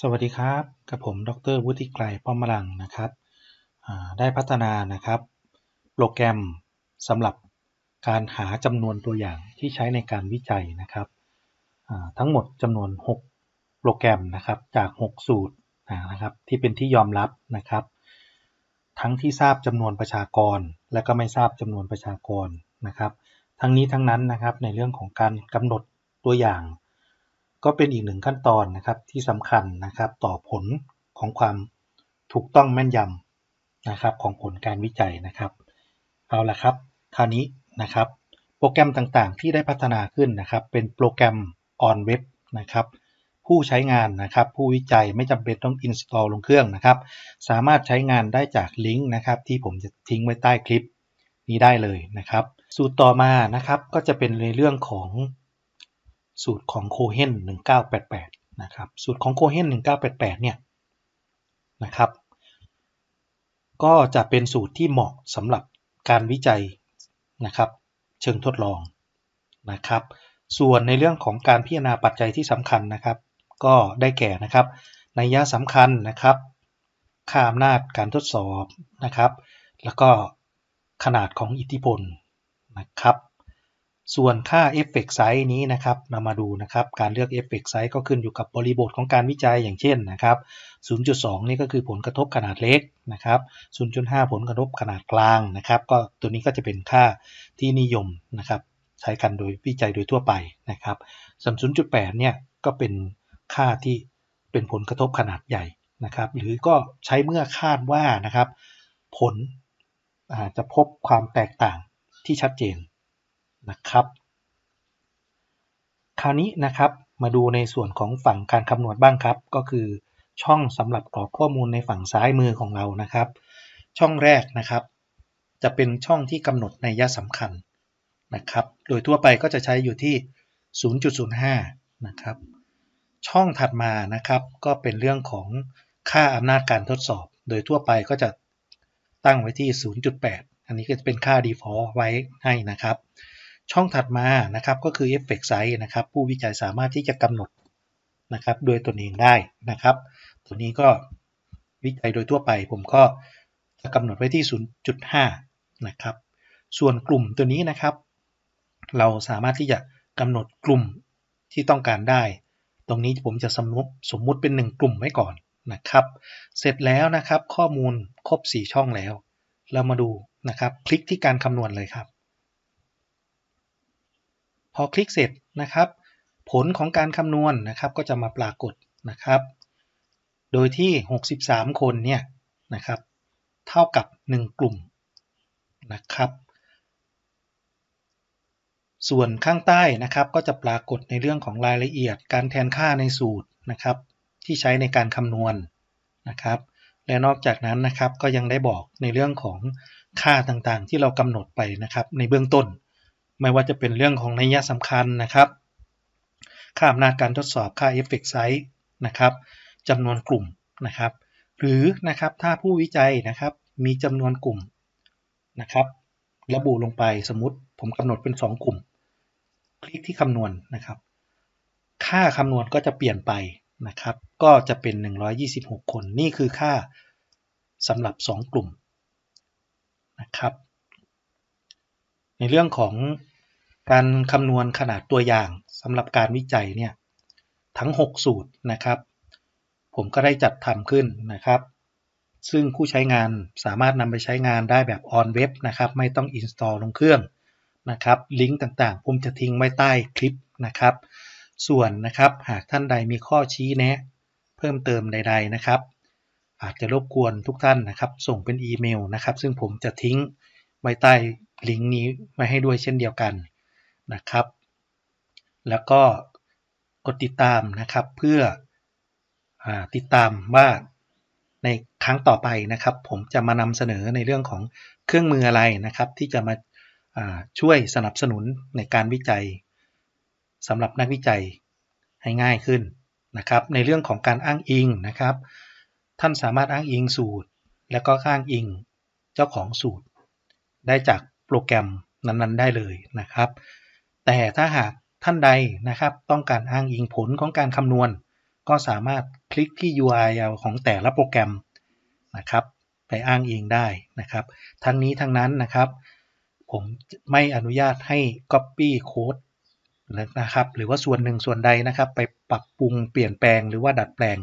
สวัสดีครับ กับผม ดร วุฒิไกรป้อมมลังนะครับ ได้พัฒนานะครับ โปรแกรมสำหรับการหาจำนวนตัวอย่างที่ใช้ในการวิจัยนะครับทั้งหมดจำนวน 6 โปรแกรมนะครับจาก 6 สูตรนะครับที่เป็นที่ยอมรับนะครับ ทั้งที่ทราบจำนวนประชากร และก็ไม่ทราบจำนวนประชากรนะครับ ทั้งนี้ทั้งนั้นนะครับในเรื่องของการกำหนดตัวอย่าง ก็เป็นอีกหนึ่งขั้นตอนนะครับที่สำคัญนะครับต่อผลของความถูกต้องแม่นยำนะครับของผลการวิจัยนะครับ เอาละครับ คราวนี้นะครับ โปรแกรมต่างๆ ที่ได้พัฒนาขึ้นนะครับ เป็นโปรแกรม on web นะครับผู้ใช้งานนะครับผู้วิจัยไม่จำเป็นต้อง install ลงเครื่องนะครับ สามารถใช้งานได้จากลิงก์นะครับที่ผมจะทิ้งไว้ใต้คลิปนี้ได้เลยนะครับ สูตรต่อมานะครับก็จะเป็นในเรื่องของ สูตรของโคเฮน1988นะครับสูตรของโคเฮน1988เนี่ยนะครับก็จะเป็นสูตรที่เหมาะสำหรับการวิจัยนะครับ เชิงทดลองนะครับ ส่วนในเรื่องของการพิจารณาปัจจัยที่สำคัญนะครับ ก็ได้แก่นะครับนัยยะสำคัญนะครับค่าอำนาจการทดสอบนะครับ แล้วก็ขนาดของอิทธิพลนะครับ ส่วนค่า Effect Size นี้นะครับนำมาดูนะครับการเลือก Effect Size ก็ขึ้นอยู่กับบริบทของการวิจัยอย่างเช่นนะครับ 0.2 นี่ก็คือผลกระทบขนาดเล็กนะครับ 0.5 ผลกระทบขนาดกลางนะครับ ก็ตัวนี้ก็จะเป็นค่าที่นิยมนะครับ ใช้กันโดยวิจัยโดยทั่วไปนะครับส่วน0.8 เนี่ยก็เป็นค่าที่เป็นผลกระทบขนาดใหญ่นะครับ หรือก็ใช้เมื่อคาดว่านะครับ ผลจะพบความแตกต่างที่ชัดเจน นะครับ คราวนี้นะครับมาดูในส่วนของฝั่งการคำนวณบ้างครับ ก็คือช่องสำหรับกรอกข้อมูลในฝั่งซ้ายมือของเรานะครับ ช่องแรกนะครับ จะเป็นช่องที่กำหนดในยะสำคัญนะครับ โดยทั่วไปก็จะใช้อยู่ที่ 0.05 นะครับ ช่องถัดมานะครับ ก็เป็นเรื่องของค่าอำนาจการทดสอบ โดยทั่วไปก็จะตั้งไว้ที่ 0.8 อันนี้ก็จะเป็นค่า default ไว้ให้นะครับ ช่องถัดมานะครับก็คือ effect size นะครับ ผู้วิจัยสามารถที่จะกำหนดนะครับโดยตนเองได้นะครับ ตัวนี้ก็วิจัยโดยทั่วไป ผมก็จะกำหนดไว้ที่ 0.5 นะครับ ส่วนกลุ่มตัวนี้นะครับ เราสามารถที่จะกำหนดกลุ่มที่ต้องการได้ ตรงนี้ผมจะสมมติสมมุติเป็น 1 กลุ่มไว้ก่อนนะครับ เสร็จแล้วนะครับข้อมูลครบ 4 ช่องแล้ว เรามาดูนะครับ คลิกที่การคำนวณเลยครับ พอคลิกเสร็จนะครับ ผลของการคำนวณนนะครับก็จะมาปรากฏนะครับ โดยที่ 63 คนเนี่ยนะครับ เท่ากับ 1 กลุ่มนะครับ ส่วนข้างใต้นะครับก็จะปรากฏในเรื่องของรายละเอียด การแทนค่าในสูตรนะครับ ที่ใช้ในการคำนวณนะครับ และนอกจากนั้นนะครับก็ยังได้บอกในเรื่องของค่าต่างๆ ที่เรากำหนดไปนะครับในเบื้องต้น ไม่ว่าจะเป็นเรื่องของนัยยะสำคัญนะครับ ค่าอำนาจการทดสอบค่า effect size นะครับจำนวนกลุ่มนะครับ หรือนะครับถ้าผู้วิจัยนะครับมีจำนวนกลุ่มนะครับระบุลงไปสมมติผมกำหนดเป็น 2 กลุ่ม คลิกที่คำนวณนะครับ ค่าคำนวณก็จะเปลี่ยนไปนะครับ ก็จะเป็น 126 คนนี่คือค่าสำหรับ 2 กลุ่มนะครับ ในเรื่องของ การคำนวณขนาดตัวอย่างสำหรับการวิจัยเนี่ยทั้ง 6 สูตรนะครับ ผมก็ได้จัดทำขึ้นนะครับ ซึ่งผู้ใช้งานสามารถนำไปใช้งานได้แบบ on web นะครับ ไม่ต้อง install ลงเครื่องนะครับ ลิงก์ต่างๆ ผมจะทิ้งไว้ใต้คลิปนะครับ ส่วนนะครับหากท่านใดมีข้อชี้แนะ เพิ่มเติมใด ๆนะครับ อาจจะรบกวนทุกท่านนะครับ ส่งเป็นอีเมลนะครับ ซึ่งผมจะทิ้งไว้ใต้ลิงก์นี้ไว้ให้ด้วยเช่นเดียวกัน นะครับ แล้วก็กดติดตามนะครับเพื่ออติดตามว่าในครั้งต่อไปนะครับ ผมจะมานำเสนอในเรื่องของเครื่องมืออะไรนะครับ ที่จะมาช่วยสนับสนุนในการวิจัยสำหรับนักวิจัยให้ง่ายขึ้นนะครับ ในเรื่องของการอ้างอิงนะครับ ท่านสามารถอ้างอิงสูตร แล้วก็อ้างอิงเจ้าของสูตร ได้จากโปรแกรมนั้นๆ ได้เลยนะครับ แต่ถ้าหากท่านใดนะครับ ต้องการอ้างอิงผลของการคำนวณ ก็สามารถคลิกที่ URL ของแต่ละโปรแกรมนะครับ ไปอ้างอิงได้นะครับ ทั้งนี้ทั้งนั้นนะครับ ผมไม่อนุญาตให้ Copy Code นะครับ หรือว่าส่วนหนึ่งส่วนใดนะครับ ไปปรับปรุงเปลี่ยนแปลงหรือว่าดัดแปลง